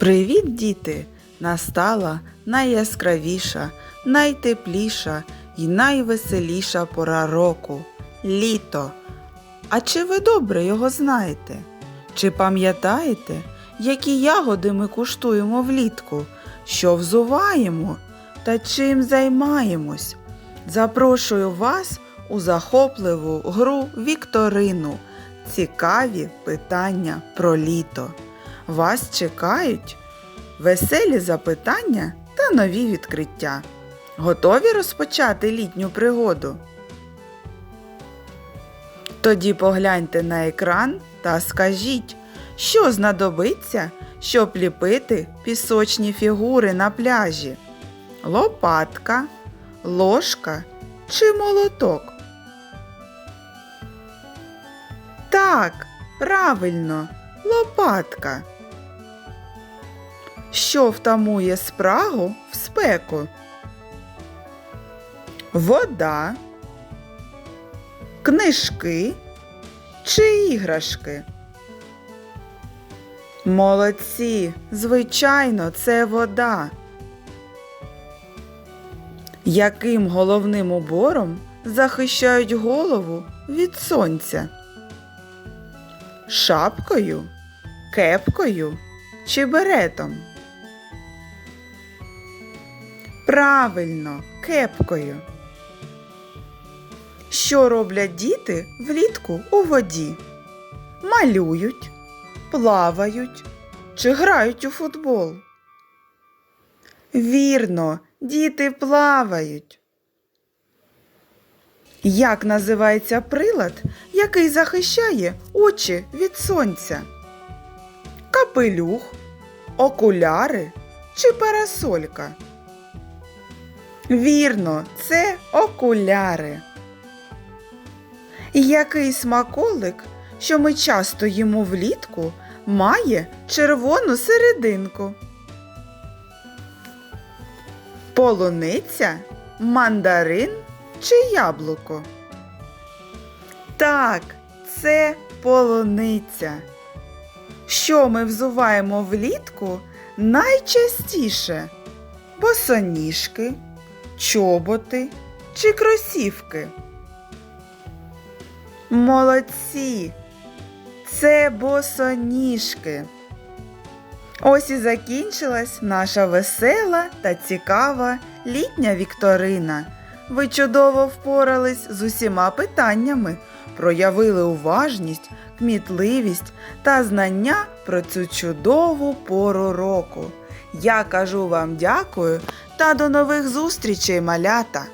Привіт, діти! Настала найяскравіша, найтепліша і найвеселіша пора року літо. А чи ви добре його знаєте? Чи пам'ятаєте, які ягоди ми куштуємо влітку, що взуваємо та чим займаємось? Запрошую вас у захопливу гру Вікторину. Цікаві питання про літо. Вас чекають веселі запитання та нові відкриття. Готові розпочати літню пригоду? Тоді погляньте на екран та скажіть, що знадобиться, щоб ліпити пісочні фігури на пляжі? Лопатка, ложка чи молоток? Так, правильно, лопатка. Що втамує спрагу в спеку? Вода, книжки чи іграшки? Молодці, звичайно, це вода. Яким головним убором захищають голову від сонця? Шапкою, кепкою чи беретом? Правильно, кепкою. Що роблять діти влітку у воді? Малюють, плавають чи грають у футбол? Вірно, діти плавають. Як називається прилад, який захищає очі від сонця? Капелюх, окуляри чи парасолька? Вірно, це окуляри. Який смаколик, що ми часто їмо влітку, має червону серединку? Полуниця, мандарин чи яблуко? Так, це полуниця. Що ми взуваємо влітку найчастіше? Босоніжки, чоботи чи кросівки? Молодці! Це босоніжки. Ось і закінчилась наша весела та цікава літня вікторина. Ви чудово впорались з усіма питаннями, проявили уважність, кмітливість та знання про цю чудову пору року. Я кажу вам дякую та до нових зустрічей, малята!